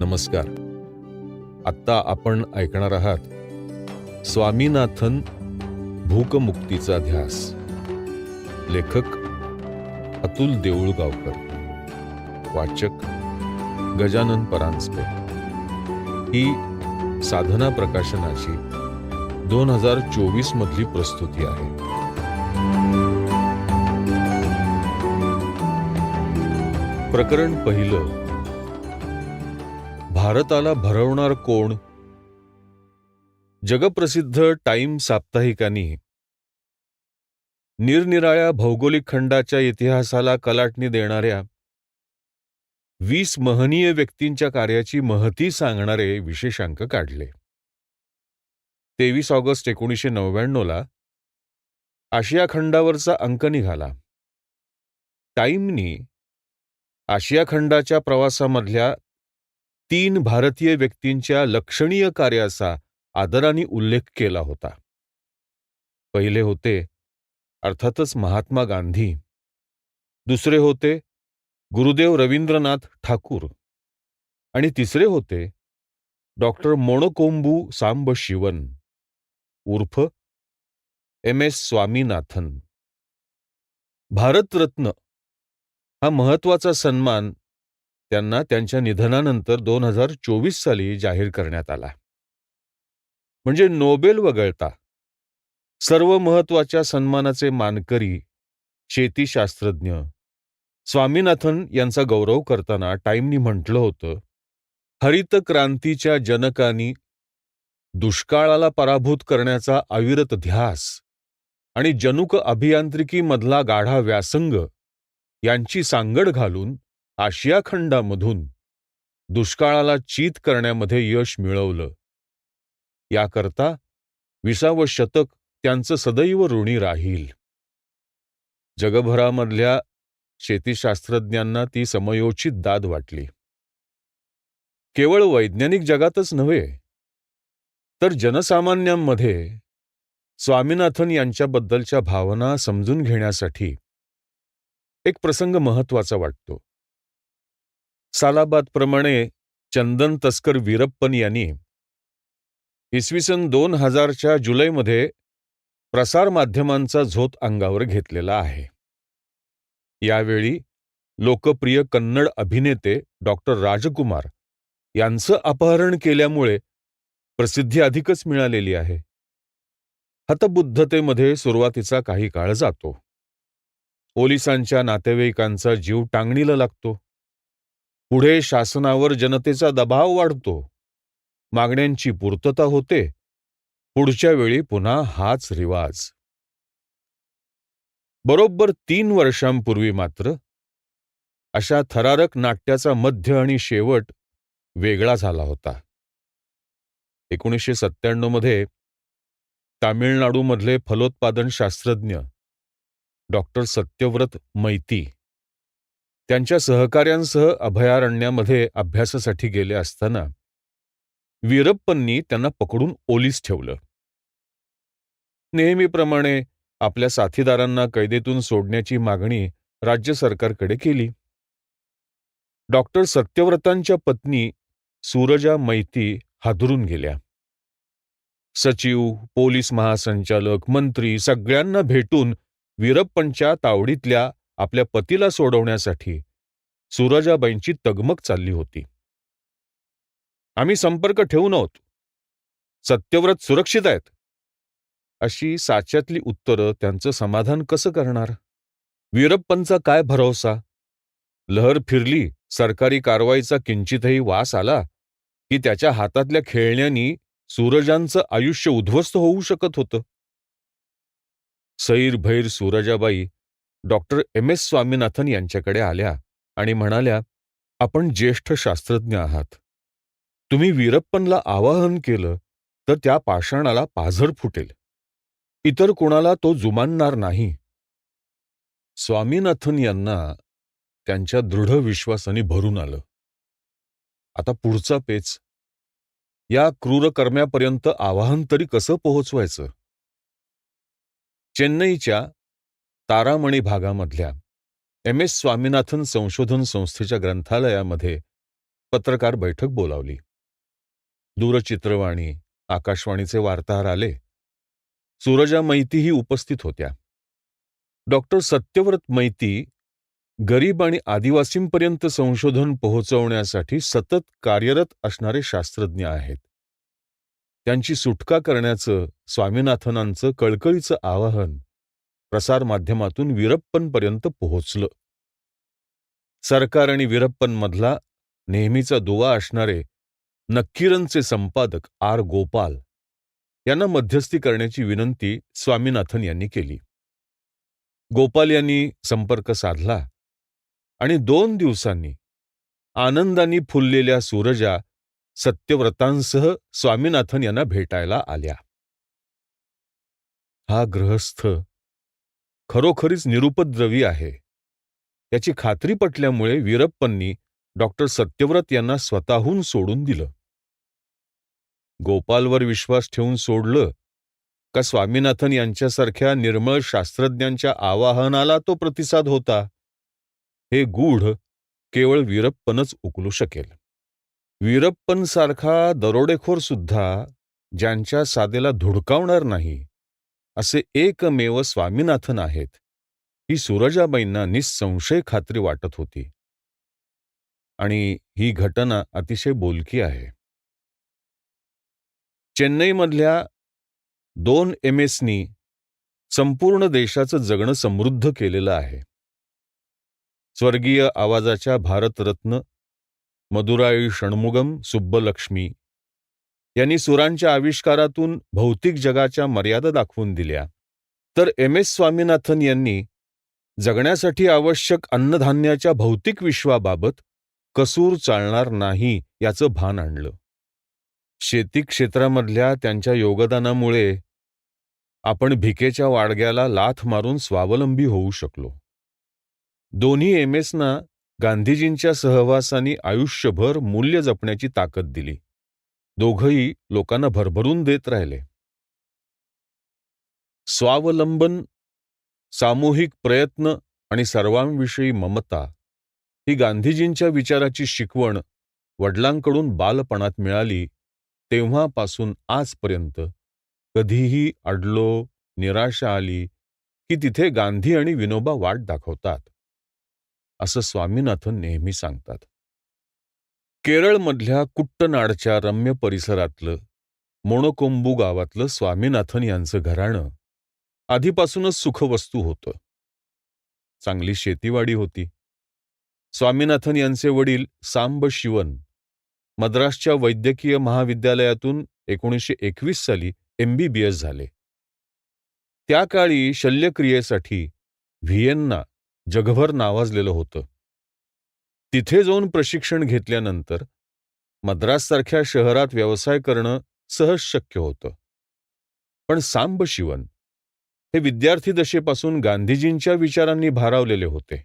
नमस्कार. आत्ता आपण ऐकणार आहात स्वामीनाथन भूकमुक्तीचा ध्यास. लेखक अतुल देऊळगावकर. वाचक गजानन परांजपे. ही साधना प्रकाशनाची दोन हजार चोवीस मधली प्रस्तुती आहे. प्रकरण पहिलं भारताला भरवणार कोण? जगप्रसिद्ध टाइम साप्ताहिकांनी. निरनिराळ्या भौगोलिक खंडाच्या इतिहासाला कलाटणी देणाऱ्या वीस महनीय व्यक्तींच्या कार्याची महती सांगणारे विशेषांक काढले. तेवीस ऑगस्ट एकोणीसशे नव्याण्णवला आशिया खंडावरचा अंक निघाला. टाईमनी आशिया खंडाच्या प्रवासामधल्या तीन भारतीय व्यक्तींच्या लक्षणीय कार्याचा आदराने उल्लेख केला होता. पहिले होते अर्थातच महात्मा गांधी. दुसरे होते गुरुदेव रवींद्रनाथ ठाकूर. आणि तिसरे होते डॉक्टर मोणकोंबू सांब शिवन उर्फ एम. एस. स्वामीनाथन. भारतरत्न हा महत्त्वाचा सन्मान त्यांना त्यांच्या निधनानंतर दोन हजार चोवीस साली जाहीर करण्यात आला. म्हणजे नोबेल वगळता सर्व महत्त्वाच्या सन्मानाचे मानकरी शेतीशास्त्रज्ञ स्वामीनाथन यांचा गौरव करताना टाईमनी म्हटलं होतं हरित क्रांतीच्या जनकांनी दुष्काळाला पराभूत करण्याचा अविरत ध्यास आणि जनुक अभियांत्रिकीमधला गाढा व्यासंग यांची सांगड घालून आशिया खंडामधून दुष्काळाला चीत करण्यामध्ये यश मिळवलं. याकरता विसावं शतक त्यांचं सदैव ऋणी राहील. जगभरामधल्या शेतीशास्त्रज्ञांना ती समयोचित दाद वाटली. केवळ वैज्ञानिक जगातच नव्हे तर जनसामान्यांमध्ये स्वामीनाथन यांच्याबद्दलच्या भावना समजून घेण्यासाठी एक प्रसंग महत्त्वाचा वाटतो. सालाबादप्रमाणे चंदन तस्कर वीरप्पन यांनी इसवी सन दोन हजारच्या जुलैमध्ये प्रसारमाध्यमांचा झोत अंगावर घेतलेला आहे. यावेळी लोकप्रिय कन्नड अभिनेते डॉक्टर राजकुमार यांचं अपहरण केल्यामुळे प्रसिद्धी अधिकच मिळालेली आहे. हतबुद्धतेमध्ये सुरुवातीचा काही काळ जातो. पोलिसांच्या नातेवाईकांचा जीव टांगणीला लागतो. पुढे शासनावर जनतेचा दबाव वाढतो. मागण्यांची पूर्तता होते. पुढच्या वेळी पुन्हा हाच रिवाज. बरोबर तीन वर्षांपूर्वी मात्र अशा थरारक नाट्याचा मध्य आणि शेवट वेगळा झाला होता. एकोणीसशे सत्त्याण्णवमध्ये तामिळनाडूमधले फलोत्पादन शास्त्रज्ञ डॉक्टर सत्यव्रत मैती त्यांच्या सहकाऱ्यांसह अभयारण्यामध्ये अभ्यासासाठी गेले असताना वीरप्पननी त्यांना पकडून ओलीस ठेवलं. नेहमीप्रमाणे आपल्या साथीदारांना कैदेतून सोडण्याची मागणी राज्य सरकारकडे केली. डॉक्टर सत्यव्रतांच्या पत्नी सूरजा मैती हादरून गेल्या. सचिव पोलीस महासंचालक मंत्री सगळ्यांना भेटून वीरप्पनच्या तावडीतल्या आपल्या पतीला सोडवण्यासाठी सुरजाबाईंची तगमग चालली होती. आम्ही संपर्क ठेवू आहोत सत्यव्रत सुरक्षित आहेत. अशी साच्यातली उत्तरं त्यांचं समाधान कसं करणार? वीरप्पनचा काय भरोसा? लहर फिरली सरकारी कारवाईचा किंचितही वास आला की त्याच्या हातातल्या खेळण्यांनी सूरजांचं आयुष्य उद्ध्वस्त होऊ शकत होतं. सैर भैर Surajabai doctor M S Swaminathan यांच्याकडे आल्या आणि म्हणाल्या आपण ज्येष्ठ शास्त्रज्ञ आहात. तुम्ही वीरप्पनला आवाहन केलं तर त्या पाषाणाला पाझर फुटेल. इतर कोणाला तो जुमानणार नाही. स्वामीनाथन यांना त्यांच्या दृढ विश्वासाने भरून आलं. आता पुढचा पेच. या क्रूरकर्म्यापर्यंत आवाहन तरी कसं पोहोचवायचं? चेन्नईच्या तारामणी भागामधल्या एम एस स्वामीनाथन संशोधन संस्थेच्या ग्रंथालयामध्ये पत्रकार बैठक बोलावली. दूरचित्रवाणी आकाशवाणीचे वार्ताहर आले. सूरजा मैतीही उपस्थित होत्या. डॉक्टर सत्यव्रत मैती गरीब आणि आदिवासींपर्यंत संशोधन पोहोचवण्यासाठी सतत कार्यरत असणारे शास्त्रज्ञ आहेत. त्यांची सुटका करण्याचं स्वामीनाथनांचं कळकळीचं आवाहन प्रसारमाध्यमातून वीरप्पनपर्यंत पोहोचलं. सरकार आणि वीरप्पनमधला नेहमीचा दुवा असणारे नक्कीरनचे संपादक आर. गोपाल यांना मध्यस्थी करण्याची विनंती स्वामीनाथन यांनी केली. गोपाल यांनी संपर्क साधला आणि दोन दिवसांनी आनंदाने फुललेल्या सूरजा सत्यव्रतांसह स्वामीनाथन यांना भेटायला आल्या. हा ग्रहस्थ खरोखरीच निरुपद्रवी आहे. याची खात्री पटल्यामुळे वीरप्पननी डॉक्टर सत्यव्रत यांना स्वतःहून सोडून दिलं. गोपालवर विश्वास ठेवून सोडलं का स्वामीनाथन यांच्यासारख्या निर्मळ शास्त्रज्ञांच्या आवाहनाला तो प्रतिसाद होता? हे गूढ केवळ वीरप्पनच उकलू शकेल. वीरप्पन सारखा दरोडेखोर सुद्धा ज्यांच्या सादेला धुडकावणार नाही असे एकमेव स्वामीनाथन आहेत. ही सूरजाबाईंना निसंशय खात्री वाटत होती. आणि ही घटना अतिशय बोलकी आहे. चेन्नईमधल्या दोन एम एसनी संपूर्ण देशाचं जगणं समृद्ध केलेलं आहे. स्वर्गीय आवाजाच्या भारतरत्न मदुराई षण्मुगम सुब्बलक्ष्मी यांनी सुरांच्या आविष्कारातून भौतिक जगाच्या मर्यादा दाखवून दिल्या. तर एम. एस. स्वामीनाथन यांनी जगण्यासाठी आवश्यक अन्नधान्याच्या भौतिक विश्वाबाबत कसूर चालणार नाही याचं भान आणलं. शेती क्षेत्रामधल्या त्यांच्या योगदानामुळे आपण भिकेच्या वाडग्याला लाथ मारून स्वावलंबी होऊ शकलो. दोन्ही एम. एसना गांधीजींच्या सहवासाने आयुष्यभर मूल्य जपण्याची ताकद दिली. दोघंही लोकांना भरभरून देत राहिले. स्वावलंबन सामूहिक प्रयत्न आणि सर्वांविषयी ममता ही गांधीजींच्या विचाराची शिकवण वडिलांकडून बालपणात मिळाली तेव्हापासून आजपर्यंत कधीही अडलो निराशा आली की तिथे गांधी आणि विनोबा वाट दाखवतात असं स्वामीनाथन नेहमी सांगतात. केरळमधल्या कुट्टनाडच्या रम्य परिसरातलं मोणकोंबू गावातलं स्वामीनाथन यांचं घराणं आधीपासूनच सुखवस्तू होतं. चांगली शेतीवाडी होती. स्वामीनाथन यांचे वडील सांब शिवन मद्रासच्या वैद्यकीय महाविद्यालयातून एकोणीसशे एकवीस साली एमबीबीएस झाले. त्या काळी शल्यक्रियेसाठी व्हिएन्ना जगभर नावाजलेलं होतं. तिथे जाऊन प्रशिक्षण घेतल्यानंतर मद्राससारख्या शहरात व्यवसाय करणं सहज शक्य होतं. पण सांब शिवन हे विद्यार्थी दशेपासून गांधीजींच्या विचारांनी भारावलेले होते.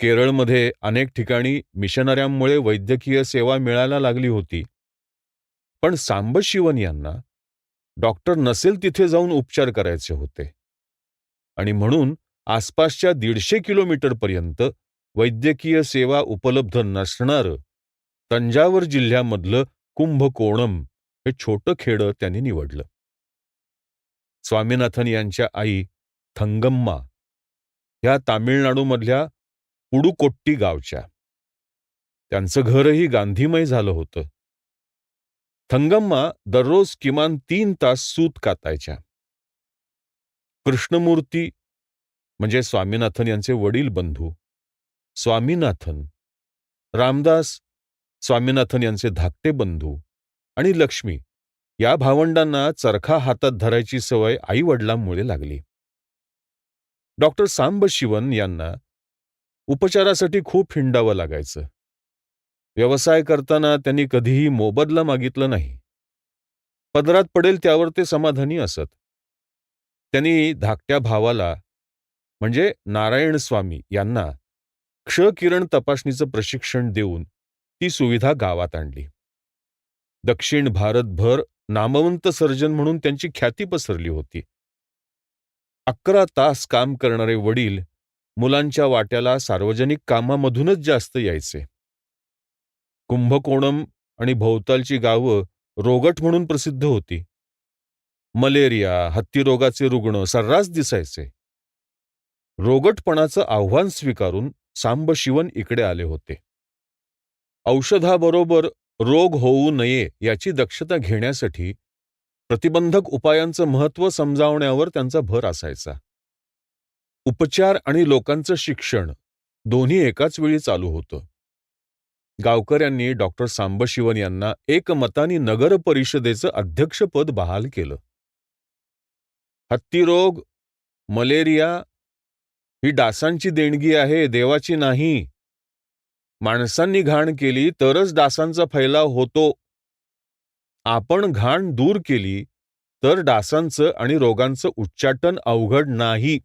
केरळमध्ये अनेक ठिकाणी मिशनऱ्यांमुळे वैद्यकीय सेवा मिळायला लागली होती. पण सांब शिवन यांना डॉक्टर नसेल तिथे जाऊन उपचार करायचे होते. आणि म्हणून आसपासच्या दीडशे किलोमीटरपर्यंत वैद्यकीय सेवा उपलब्ध नसणारं. तंजावर जिल्ह्यामधलं कुंभकोणम हे छोटं खेडं त्यांनी निवडलं. स्वामीनाथन यांच्या आई थंगम्मा ह्या तामिळनाडूमधल्या पुडुकोट्टी गावच्या. त्यांचं घरही गांधीमय झालं होतं. थंगम्मा दररोज किमान तीन तास सूत कातायच्या. कृष्णमूर्ती म्हणजे स्वामीनाथन यांचे वडील बंधू स्वामीनाथन. रामदास स्वामीनाथन यांचे धाकटे बंधू आणि लक्ष्मी या भावंडांना चरखा हातात धरायची सवय आईवडिलांमुळे लागली. डॉक्टर सांब शिवन यांना उपचारासाठी खूप हिंडावं लागायचं. व्यवसाय करताना त्यांनी कधीही मोबदला मागितलं नाही. पदरात पडेल त्यावर ते समाधानी असत. त्यांनी धाकट्या भावाला म्हणजे नारायण स्वामी यांना क्षकिरण तपासणीचं प्रशिक्षण देऊन ती सुविधा गावात आणली. दक्षिण भारतभर नामवंत सर्जन म्हणून त्यांची ख्याती पसरली होती. अकरा तास काम करणारे वडील मुलांच्या वाट्याला सार्वजनिक कामामधूनच जास्त यायचे. कुंभकोणम आणि भोवतालची गावं रोगट म्हणून प्रसिद्ध होती. मलेरिया हत्तीरोगाचे रुग्ण सर्रास दिसायचे. रोगटपणाचं आव्हान स्वीकारून सांबशिवन इकडे आले होते. औषधाबरोबर रोग होऊ नये याची दक्षता घेण्यासाठी प्रतिबंधक उपायांचं महत्त्व समजावण्यावर त्यांचा भर असायचा. उपचार आणि लोकांचं शिक्षण दोन्ही एकाच वेळी चालू होतं. गावकऱ्यांनी डॉक्टर सांबशिवन यांना एकमतानी नगर परिषदेचं अध्यक्षपद बहाल केलं. हत्तीरोग मलेरिया ही डासांची देणगी आहे देवाची नाही. माणसांनी घाण केली तरच डासांचा फैलाव होतो. आपण घाण दूर केली तर डासांचं आणि रोगांचं उच्चाटन अवघड नाही.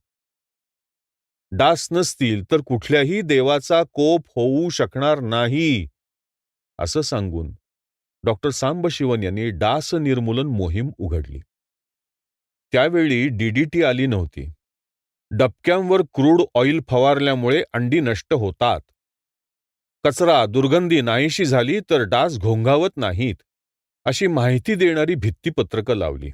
डास नसतील तर कुठल्याही देवाचा कोप होऊ शकणार नाही असं सांगून डॉक्टर सांबशिवन यांनी डास निर्मूलन मोहीम उघडली. त्यावेळी डीडीटी आली नव्हती. डबक्यांवर क्रूड ऑइल फवारल्यामुळे अंडी नष्ट होतात. कचरा दुर्गंधी नाहीशी झाली तर डास घोंघावत नाहीत अशी माहिती देणारी भित्तीपत्रकं लावली.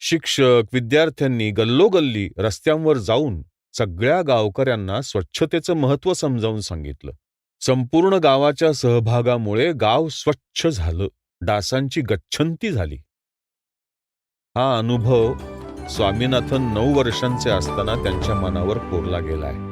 शिक्षक विद्यार्थ्यांनी गल्लोगल्ली रस्त्यांवर जाऊन सगळ्या गावकऱ्यांना स्वच्छतेचं महत्त्व समजावून सांगितलं. संपूर्ण गावाच्या सहभागामुळे गाव स्वच्छ झालं डासांची गच्छंती झाली. हा अनुभव स्वामीनाथन नऊ वर्षांचे असताना त्यांच्या मनावर कोरला गेला आहे